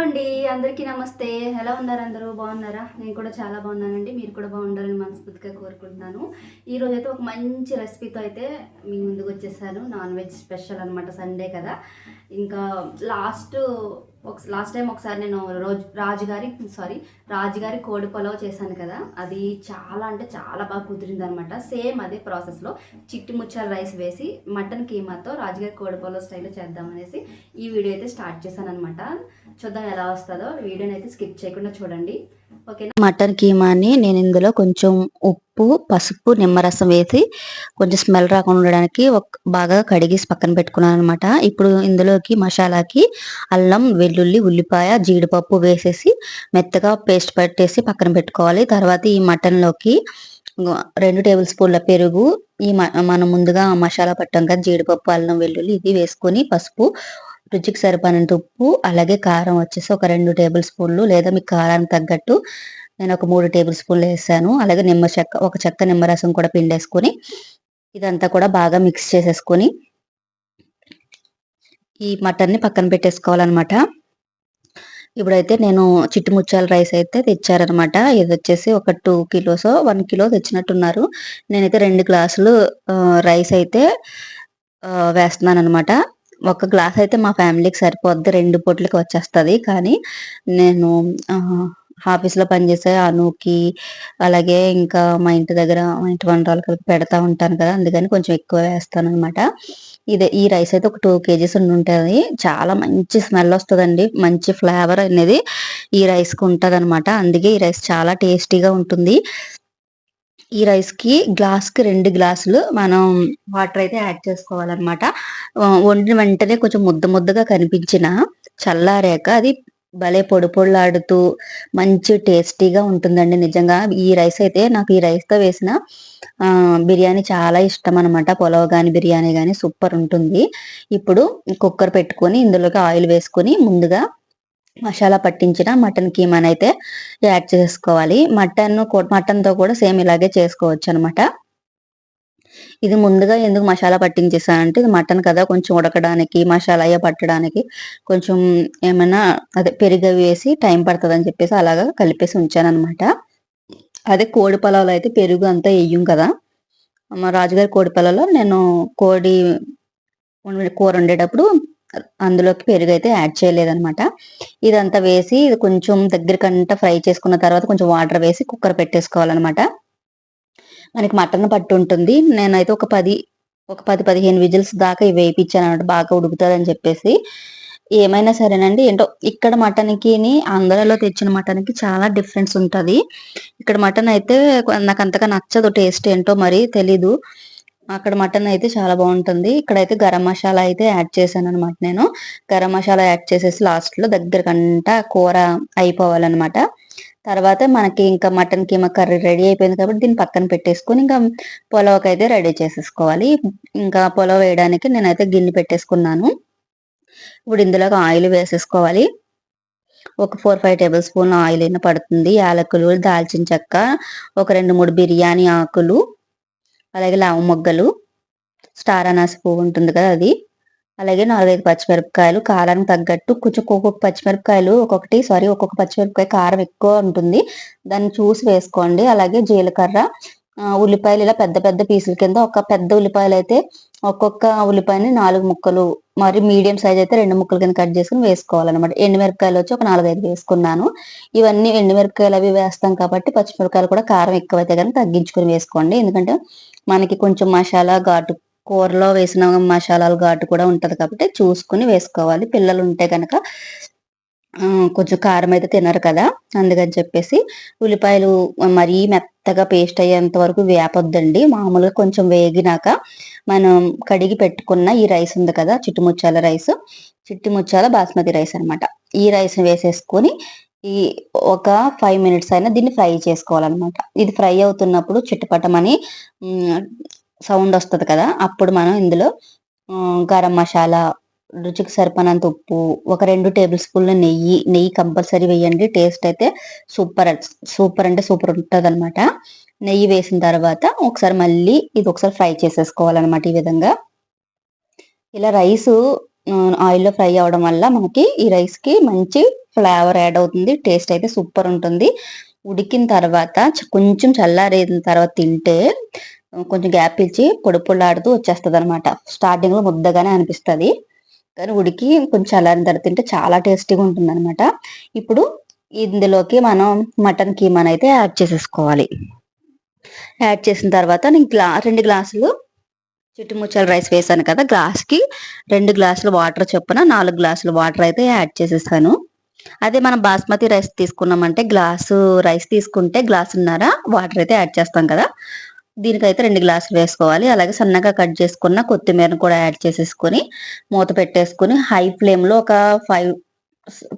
అండి అందరికీ నమస్తే. ఎలా ఉన్నారు అందరూ? బాగున్నారా? నేను కూడా చాలా బాగున్నానండి. మీరు కూడా బాగుండాలని మనస్ఫూర్తిగా కోరుకుంటున్నాను. ఈరోజు అయితే ఒక మంచి రెసిపీతో అయితే మీ ముందుకు వచ్చేసాను. నాన్ వెజ్ స్పెషల్ అనమాట సండే కదా. ఇంకా లాస్ట్ ఒక లాస్ట్ టైం ఒకసారి నేను రోజు రాజుగారి సారీ రాజుగారి కోడి పొలవ చేశాను కదా. అది చాలా అంటే చాలా బాగా కుదిరింది అనమాట సేమ్ అదే ప్రాసెస్లో చిట్టి ముచ్చాల రైస్ వేసి మటన్ కీమాతో రాజుగారి కోడి పొలవ స్టైల్లో చేద్దామనేసి ఈ వీడియో అయితే స్టార్ట్ చేశాను అనమాట చూద్దాం ఎలా వస్తుందో. వీడియోని అయితే స్కిప్ చేయకుండా చూడండి. ఓకేనా? మటన్ కీమాని నేను ఇందులో కొంచెం ఉప్పు పసుపు నిమ్మరసం వేసి కొంచెం స్మెల్ రాకుండా ఉండడానికి ఒక బాగా కడిగి పక్కన పెట్టుకున్నాను అనమాట ఇప్పుడు ఇందులోకి మసాలాకి అల్లం వెల్లుల్లి ఉల్లిపాయ జీడిపప్పు వేసేసి మెత్తగా పేస్ట్ పట్టేసి పక్కన పెట్టుకోవాలి. తర్వాత ఈ మటన్లోకి రెండు టేబుల్ స్పూన్ల పెరుగు ఈ మ- మనం ముందుగా మసాలా పట్టాం కదా జీడిపప్పు అల్లం వెల్లుల్లి ఇది వేసుకొని పసుపు రుచికి సరిపడినంత ఉప్పు అలాగే కారం వచ్చేసి ఒక రెండు టేబుల్ స్పూన్లు లేదా మీకు కారానికి తగ్గట్టు నేను ఒక మూడు టేబుల్ స్పూన్లు వేసాను. అలాగే నిమ్మ చెక్క ఒక చెక్క నిమ్మరసం కూడా పిండేసుకొని ఇదంతా కూడా బాగా మిక్స్ చేసేసుకొని ఈ మటన్ని పక్కన పెట్టేసుకోవాలన్నమాట. ఇప్పుడైతే నేను చిట్టుముచ్చాల రైస్ అయితే తెచ్చారనమాట ఇది వచ్చేసి ఒక టూ కిలోస్ వన్ కిలో తెచ్చినట్టున్నారు. నేనైతే రెండు గ్లాసులు రైస్ అయితే వేస్తున్నాను అనమాట ఒక గ్లాస్ అయితే మా ఫ్యామిలీకి సరిపోద్ది. రెండు పూట్లకి వచ్చేస్తుంది. కానీ నేను ఆఫీస్లో పనిచేసే అనుకి అలాగే ఇంకా మా ఇంటి దగ్గర మా ఇంటి వంటలకి పెడతా ఉంటాను కదా అందుకని కొంచెం ఎక్కువ వేస్తాను అనమాట ఇదే ఈ రైస్ అయితే ఒక టూ కేజీస్ ఉంటుంది. చాలా మంచి స్మెల్ వస్తుందండి. మంచి ఫ్లేవర్ అనేది ఈ రైస్కి ఉంటుంది అనమాట అందుకే ఈ రైస్ చాలా టేస్టీగా ఉంటుంది. ఈ రైస్కి గ్లాస్కి రెండు గ్లాసులు మనం వాటర్ అయితే యాడ్ చేసుకోవాలన్నమాట. వండిన వెంటనే కొంచెం ముద్ద ముద్దగా కనిపించిన చల్లారాక అది భలే పొడి పొడిలాడుతూ మంచి టేస్టీగా ఉంటుందండి. నిజంగా ఈ రైస్ అయితే నాకు ఈ రైస్తో వేసిన బిర్యానీ చాలా ఇష్టం అనమాట పులావ్ కానీ బిర్యానీ కానీ సూపర్ ఉంటుంది. ఇప్పుడు కుక్కర్ పెట్టుకొని ఇందులోకి ఆయిల్ వేసుకొని ముందుగా మసాలా పట్టించిన మటన్ కీమాని అయితే యాడ్ చేసుకోవాలి. మటన్ మటన్తో కూడా సేమ్ ఇలాగే చేసుకోవచ్చు అనమాట ఇది ముందుగా ఎందుకు మసాలా పట్టించేసానంటే ఇది మటన్ కదా కొంచెం ఉడకడానికి మసాలా అయ్యే పట్టడానికి కొంచెం ఏమైనా అదే పెరుగు వేసి టైం పడుతుంది అని చెప్పేసి అలాగా కలిపేసి ఉంచాను అనమాట అదే కోడి పొలాలు అయితే పెరుగు అంతా వేయం కదా. మా రాజుగారి కోడి పొలంలో నేను కోడి కూర వండేటప్పుడు అందులోకి పెరుగు అయితే యాడ్ చేయలేదనమాట ఇదంతా వేసి ఇది కొంచెం దగ్గరికంట ఫ్రై చేసుకున్న తర్వాత కొంచెం వాటర్ వేసి కుక్కర్ పెట్టేసుకోవాలన్నమాట. మనకి మటన్ పట్టు ఉంటుంది. నేనైతే ఒక పది ఒక పది పదిహేను విజిల్స్ దాకా ఇవి వేయించాను అనమాట బాగా ఉడుకుతుంది అని చెప్పేసి. ఏమైనా సరేనండి. ఏంటో ఇక్కడ మటన్కి ఆంధ్రాలో తెచ్చిన మటన్కి చాలా డిఫరెన్స్ ఉంటుంది. ఇక్కడ మటన్ అయితే నాకు అంతగా నచ్చదు. టేస్ట్ ఏంటో మరి తెలీదు. అక్కడ మటన్ అయితే చాలా బాగుంటుంది. ఇక్కడైతే గరం మసాలా అయితే యాడ్ చేశాను అనమాట నేను. గరం మసాలా యాడ్ చేసేసి లాస్ట్లో దగ్గర దగ్గరకంట కూర అయిపోవాలన్నమాట. తర్వాత మనకి ఇంకా మటన్ కీమా కర్రీ రెడీ అయిపోయింది కాబట్టి దీన్ని పక్కన పెట్టేసుకొని ఇంకా పొలవకి అయితే రెడీ చేసేసుకోవాలి. ఇంకా పొలవ వేయడానికి నేనైతే గిన్నె పెట్టేసుకున్నాను. ఇప్పుడు ఇందులోకి ఆయిల్ వేసేసుకోవాలి. ఒక four five tablespoon oil అయినా పడుతుంది. యాలకులు దాల్చిన చెక్క ఒక రెండు మూడు బిర్యానీ ఆకులు అలాగే లావు మొగ్గలు స్టార్ అనాస పువ్వు ఉంటుంది కదా అది. అలాగే నాలుగైదు పచ్చిమిరపకాయలు కారానికి తగ్గట్టు కొంచెం ఒక్కొక్క పచ్చిమిరపకాయలు ఒక్కొక్కటి సారీ ఒక్కొక్క పచ్చిమిరపకాయ కారం ఎక్కువ ఉంటుంది. దాన్ని చూసి వేసుకోండి. అలాగే జీలకర్ర ఉల్లిపాయలు ఇలా పెద్ద పెద్ద పీసుల కింద ఒక పెద్ద ఉల్లిపాయలు అయితే ఒక్కొక్క ఉల్లిపాయని నాలుగు ముక్కలు మరి మీడియం సైజ్ అయితే రెండు ముక్కలు కింద కట్ చేసుకుని వేసుకోవాలన్నమాట. ఎండుమిరపకాయలు వచ్చి ఒక నాలుగైదు వేసుకున్నాను. ఇవన్నీ ఎండుమిరపకాయలు అవి వేస్తాం కాబట్టి పచ్చిమిరపకాయలు కూడా కారం ఎక్కువైతే కానీ తగ్గించుకుని వేసుకోండి. ఎందుకంటే మనకి కొంచెం మసాలా ఘాటు కూరలో వేసిన మసాలాలు ఘాటు కూడా ఉంటుంది కాబట్టి చూసుకుని వేసుకోవాలి. పిల్లలు ఉంటే కనుక కొంచెం కారం అయితే తినరు కదా. అందుకని చెప్పేసి ఉల్లిపాయలు మరీ మెత్త మెత్తగా పేస్ట్ అయ్యేంత వరకు వేపొద్దండి. మామూలుగా కొంచెం వేగినాక మనం కడిగి పెట్టుకున్న ఈ రైస్ ఉంది కదా చిట్టుముచ్చాల రైస్ చిట్టుముచ్చాల బాస్మతి రైస్ అనమాట ఈ రైస్ వేసేసుకొని ఈ ఒక ఫైవ్ మినిట్స్ అయినా దీన్ని ఫ్రై చేసుకోవాలన్నమాట. ఇది ఫ్రై అవుతున్నప్పుడు చిట్టుపటమని సౌండ్ వస్తుంది కదా అప్పుడు మనం ఇందులో గరం మసాలా రుచికి సరిపడినంత ఉప్పు ఒక రెండు టేబుల్ స్పూన్ల నెయ్యి నెయ్యి కంపల్సరీ వేయండి. టేస్ట్ అయితే సూపర్ సూపర్ అంటే సూపర్ ఉంటుంది అనమాట నెయ్యి వేసిన తర్వాత ఒకసారి మళ్ళీ ఇది ఒకసారి ఫ్రై చేసేసుకోవాలన్నమాట ఈ విధంగా. ఇలా రైస్ ఆయిల్లో ఫ్రై అవడం వల్ల మనకి ఈ రైస్కి మంచి ఫ్లేవర్ యాడ్ అవుతుంది. టేస్ట్ అయితే సూపర్ ఉంటుంది. ఉడికిన తర్వాత కొంచెం చల్లారిన తర్వాత తింటే కొంచెం గ్యాప్ ఇచ్చి పొడి పొడిలాడుతూ వచ్చేస్తుంది అనమాట స్టార్టింగ్లో ముద్దగానే అనిపిస్తుంది. కానీ ఉడికి కొంచెం చల్లారిన తర్వాత తింటే చాలా టేస్టీగా ఉంటుంది అనమాట ఇప్పుడు ఇందులోకి మనం మటన్ కీమాన్ అయితే యాడ్ చేసేసుకోవాలి. యాడ్ చేసిన తర్వాత నేను గ్లా రెండు గ్లాసులు చిట్టుముచ్చల రైస్ వేసాను కదా గ్లాస్కి రెండు గ్లాసులు వాటర్ చొప్పున నాలుగు గ్లాసులు వాటర్ అయితే యాడ్ చేసేసాను. అదే మనం బాస్మతి రైస్ తీసుకున్నామంటే గ్లాసు రైస్ తీసుకుంటే గ్లాసున్నర వాటర్ అయితే యాడ్ చేస్తాం కదా. దీనికైతే రెండు గ్లాసులు వేసుకోవాలి. అలాగే సన్నగా కట్ చేసుకున్న కొత్తిమీరను కూడా యాడ్ చేసేసుకొని మూత పెట్టేసుకొని హై ఫ్లేమ్లో ఒక five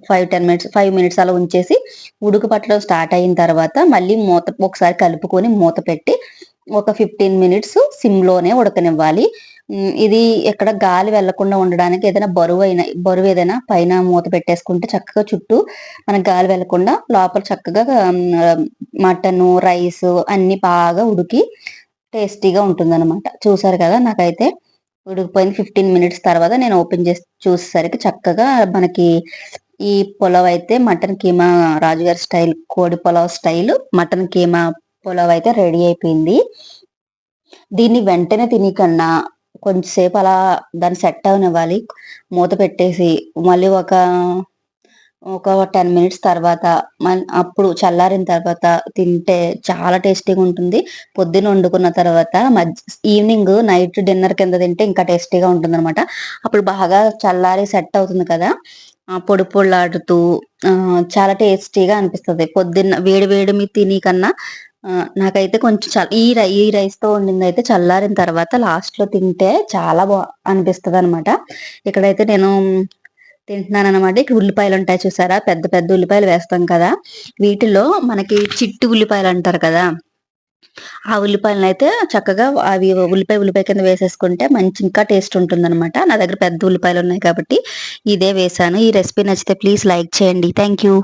five ten minutes five minutes అలా ఉంచేసి ఉడుకు పట్టడం స్టార్ట్ అయిన తర్వాత మళ్ళీ మూత ఒకసారి కలుపుకొని మూత పెట్టి ఒక ఫిఫ్టీన్ మినిట్స్ సిమ్లోనే ఉడకనివ్వాలి. ఇది ఎక్కడ గాలి వెళ్ళకుండా ఉండడానికి ఏదైనా బరువు అయినా బరువు ఏదైనా పైన మూత పెట్టేసుకుంటే చక్కగా చుట్టూ మనకి గాలి వెళ్ళకుండా లోపల చక్కగా మటన్ రైస్ అన్ని బాగా ఉడికి టేస్టీగా ఉంటుంది చూసారు కదా నాకైతే ఉడికిపోయింది. ఫిఫ్టీన్ మినిట్స్ తర్వాత నేను ఓపెన్ చేసి చూసేసరికి చక్కగా మనకి ఈ పులావ్ అయితే మటన్ కీమా రాజుగారి స్టైల్ కోడి పులావ్ స్టైల్ మటన్ కీమా పులావ్ అయితే రెడీ అయిపోయింది. దీన్ని వెంటనే తినకన్నా కొంచెంసేపు అలా దాన్ని సెట్ అవనివ్వాలి మూత పెట్టేసి మళ్ళీ ఒక ఒక టెన్ మినిట్స్ తర్వాత మన్- అప్పుడు చల్లారిన తర్వాత తింటే చాలా టేస్టీగా ఉంటుంది. పొద్దున్న వండుకున్న తర్వాత మధ్య ఈవినింగ్ నైట్ డిన్నర్ కింద తింటే ఇంకా టేస్టీగా ఉంటుంది అనమాట అప్పుడు బాగా చల్లారి సెట్ అవుతుంది కదా పొడి పొడిలాడుతూ చాలా టేస్టీగా అనిపిస్తుంది. పొద్దున్న వేడి వేడి మీద తిని కన్నా నాకైతే కొంచెం ఈ రై ఈ రైస్తో వండింది అయితే చల్లారిన తర్వాత లాస్ట్లో తింటే చాలా బా అనిపిస్తుంది అనమాట ఇక్కడైతే నేను తింటున్నాను అనమాట ఇక్కడ ఉల్లిపాయలు ఉంటాయి చూసారా? పెద్ద పెద్ద ఉల్లిపాయలు వేస్తాం కదా. వీటిలో మనకి చిట్టి ఉల్లిపాయలు అంటారు కదా. ఆ ఉల్లిపాయలను అయితే చక్కగా అవి ఉల్లిపాయ ఉల్లిపాయ కింద వేసేసుకుంటే మంచి ఇంకా టేస్ట్ ఉంటుంది అనమాట నా దగ్గర పెద్ద ఉల్లిపాయలు ఉన్నాయి కాబట్టి ఇదే వేసాను. ఈ రెసిపీ నచ్చితే ప్లీజ్ లైక్ చేయండి. Thank you.